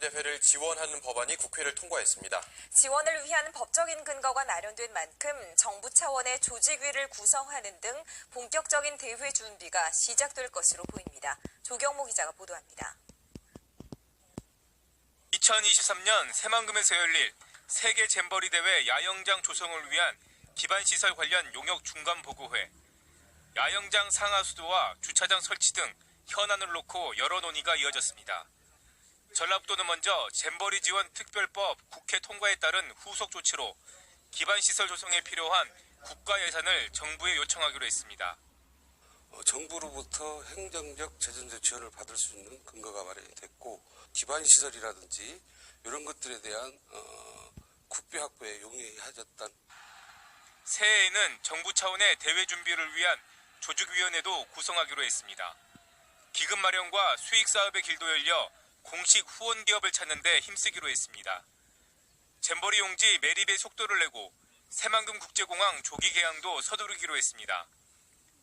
대회를 지원하는 법안이 국회를 통과했습니다. 지원을 위한 법적인 근거가 마련된 만큼 정부 차원의 조직위를 구성하는 등 본격적인 대회 준비가 시작될 것으로 보입니다. 조경모 기자가 보도합니다. 2023년 새만금에서 열릴 세계 잼버리 대회 야영장 조성을 위한 기반시설 관련 용역 중간 보고회, 야영장 상하 수도와 주차장 설치 등 현안을 놓고 여러 논의가 이어졌습니다. 전라북도는 먼저 잼버리 지원 특별법 국회 통과에 따른 후속 조치로 기반시설 조성에 필요한 국가 예산을 정부에 요청하기로 했습니다. 어, 정부로부터 행정적 재정적 지원을 받을 수 있는 근거가 마련이 됐고 기반 시설이라든지 이런 것들에 대한 어, 국비 확보에 용이해졌던 새해에는 정부 차원의 대회 준비를 위한 조직위원회도 구성하기로 했습니다. 기금 마련과 수익 사업의 길도 열려 공식 후원 기업을 찾는 데 힘쓰기로 했습니다. 잼버리 용지 매립의 속도를 내고 새만금 국제공항 조기 개항도 서두르기로 했습니다.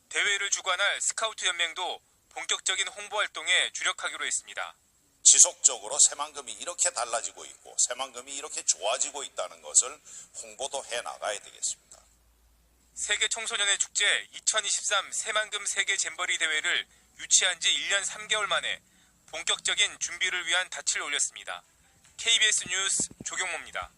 대회를 주관할 스카우트 연맹도 본격적인 홍보 활동에 주력하기로 했습니다. 지속적으로 새만금이 이렇게 달라지고 있고 새만금이 이렇게 좋아지고 있다는 것을 홍보도 해 나가야 되겠습니다. 세계 청소년의 축제 2023 새만금 세계 잼버리 대회를 유치한 지 1년 3개월 만에 본격적인 준비를 위한 닻을 올렸습니다. KBS 뉴스 조경모입니다.